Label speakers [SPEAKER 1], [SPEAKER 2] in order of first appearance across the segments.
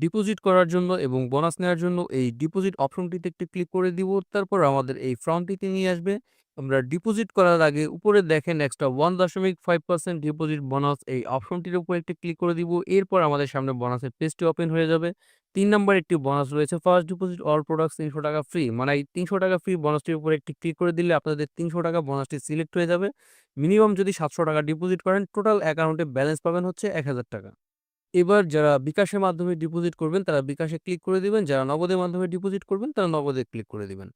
[SPEAKER 1] Deposit করার জন্য এবং বোনাস নেওয়ার জন্য এই ডিপোজিট অপশনটিতে একটি ক্লিক করে দিব। তারপর আমাদের এই ফর্মটিতে নিয়ে আসবে। আমরা ডিপোজিট করার আগে উপরে দেখেন এক্সট্রা 1.5% ডিপোজিট বোনাস এই অপশনটির উপর একটি ক্লিক করে দিব। এরপর আমাদের সামনে বোনাসের পেজটি ওপেন হয়ে যাবে। তিন নম্বর একটি বোনাস রয়েছে first deposit all products ৳৩০০ free. মানে এই ৳৩০০ ফ্রি বোনাসটির উপর একটি ক্লিক করে দিলে আপনাদের ৳৩০০ বোনাসটি সিলেক্ট হয়ে যাবে। মিনিমাম যদি ৳৭০০ ডিপোজিট করেন টোটাল অ্যাকাউন্টে ব্যালেন্স পাবেন হচ্ছে ৳১,০০০ এবার যারা বিকাশের মাধ্যমে ডিপোজিট করবেন তারা বিকাশে ক্লিক করে দিবেন। যারা নগদের মাধ্যমে ডিপোজিট করবেন তারা নগদে ক্লিক করে দিবেন।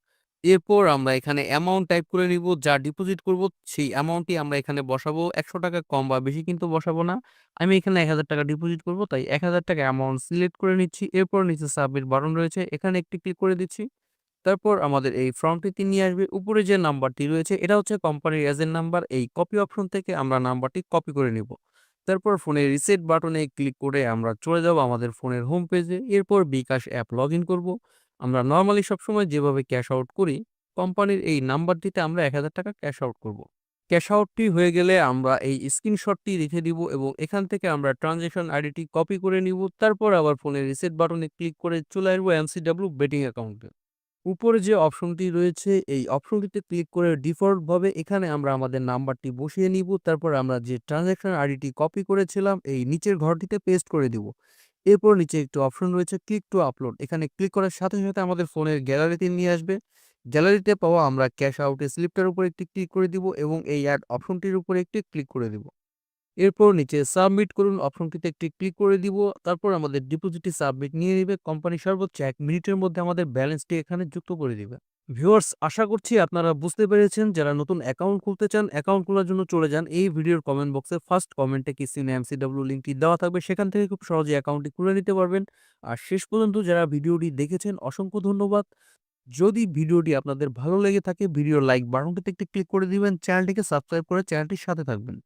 [SPEAKER 1] এরপর আমরা এখানে অ্যামাউন্ট টাইপ করে নিব। যা ডিপোজিট করব সেই অ্যামাউন্টটি আমরা এখানে বসাবো। ৳১০০ কম বা বেশি কিন্তু বসাবো না। আমি এখানে ৳১,০০০ ডিপোজিট করব তাই ৳১,০০০ অ্যামাউন্ট সিলেক্ট করে নিচ্ছি। এরপর নিচে সাবমিট বাটন রয়েছে এখানে একটি ক্লিক করে দিচ্ছি। তারপর আমাদের এই ফর্মটিতে নিয়ে আসবে। উপরে যে নাম্বারটি রয়েছে এটা হচ্ছে কোম্পানির এজেন্ট নাম্বার। এই কপি অপশন থেকে আমরা নাম্বারটি কপি করে নিব। তারপর ফোনের রিসেট বাটনে ক্লিক করে আমরা চলে যাব আমাদের ফোনের হোম পেজে। এরপর বিকাশ অ্যাপ লগইন করব। আমরা নরমালি সবসময় যেভাবে ক্যাশ আউট করি কোম্পানির এই নাম্বারটিতে আমরা ৳১,০০০ ক্যাশ আউট করব। ক্যাশ আউটটি হয়ে গেলে আমরা এই স্ক্রিনশটটি রেখে দিব এবং এখান থেকে আমরা ট্রানজ্যাকশন আইডিটি কপি করে নিব। তারপর আবার ফোনের রিসেট বাটনে ক্লিক করে চলে আসব এমসিডব্লিউ বেটিং অ্যাকাউন্টে। উপরে যে অপশনটি রয়েছে এই অপশনটিতে ক্লিক করে ডিফল্টভাবে এখানে আমরা আমাদের নাম্বারটি বসিয়ে নিব। তারপর আমরা যে ট্রানজ্যাকশন আইডিটি কপি করেছিলাম এই নিচের ঘরটিতে পেস্ট করে দিব। এরপর নিচে একটি অপশন রয়েছে ক্লিক টু আপলোড। এখানে ক্লিক করার সাথে, সাথে আমাদের ফোনের গ্যালারিতে নিয়ে আসবে। গ্যালারিতে পাওয়া আমরা ক্যাশ আউটের স্লিপটার উপর একটি ক্লিক করে দিব এবং এই অ্যাড অপশনটির উপরে একটি ক্লিক করে দিব। এরপর নিচে সাবমিট করুন অপশনটিতে একটি ক্লিক করে দিব। তারপর আমাদের ডিপোজিটটি সাবমিট নিয়ে নেবে কোম্পানি সর্বোচ্চ ১ মিনিটের মধ্যে আমাদের ব্যালেন্সটি এখানে যুক্ত করে দিবে। ভিউয়ার্স আশা করছি আপনারা বুঝতে পেরেছেন। যারা নতুন অ্যাকাউন্ট খুলতে চান অ্যাকাউন্ট খোলার জন্য চলে যান, এই ভিডিওর কমেন্ট বক্সে ফার্স্ট কমেন্টে কি কিসিন এমসিডব্লিউ লিঙ্কটি দেওয়া থাকবে। সেখান থেকে খুব সহজে অ্যাকাউন্টটি খুলে নিতে পারবেন। আর শেষ পর্যন্ত যারা ভিডিওটি দেখেছেন, অসংখ্য ধন্যবাদ। যদি ভিডিওটি আপনাদের ভালো লেগে থাকে, ভিডিওর লাইক বাটনটিতে একটি ক্লিক করে দিবেন। চ্যানেলটিকে সাবস্ক্রাইব করে চ্যানেলটির সাথে থাকবেন।